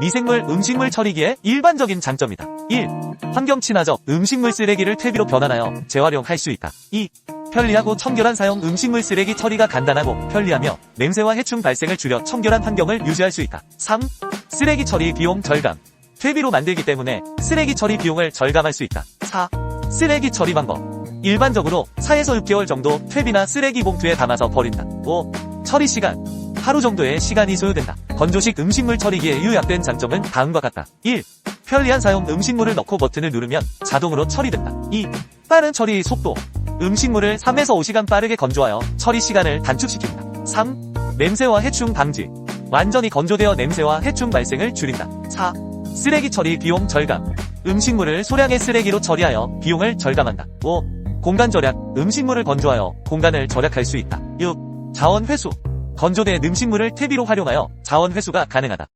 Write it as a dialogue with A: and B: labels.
A: 미생물 음식물 처리기의 일반적인 장점이다. 1. 환경 친화적 음식물 쓰레기를 퇴비로 변환하여 재활용할 수 있다. 2. 편리하고 청결한 사용 음식물 쓰레기 처리가 간단하고 편리하며 냄새와 해충 발생을 줄여 청결한 환경을 유지할 수 있다. 3. 쓰레기 처리 비용 절감. 퇴비로 만들기 때문에 쓰레기 처리 비용을 절감할 수 있다. 4. 쓰레기 처리 방법. 일반적으로 4에서 6개월 정도 퇴비나 쓰레기 봉투에 담아서 버린다. 5. 처리 시간. 하루 정도의 시간이 소요된다. 건조식 음식물 처리기의 요약된 장점은 다음과 같다. 1. 편리한 사용 음식물을 넣고 버튼을 누르면 자동으로 처리된다. 2. 빠른 처리 속도. 음식물을 3에서 5시간 빠르게 건조하여 처리 시간을 단축시킨다. 3. 냄새와 해충 방지. 완전히 건조되어 냄새와 해충 발생을 줄인다. 4. 쓰레기 처리 비용 절감. 음식물을 소량의 쓰레기로 처리하여 비용을 절감한다. 5. 공간 절약. 음식물을 건조하여 공간을 절약할 수 있다. 6. 자원 회수. 건조된 음식물을 퇴비로 활용하여 자원 회수가 가능하다.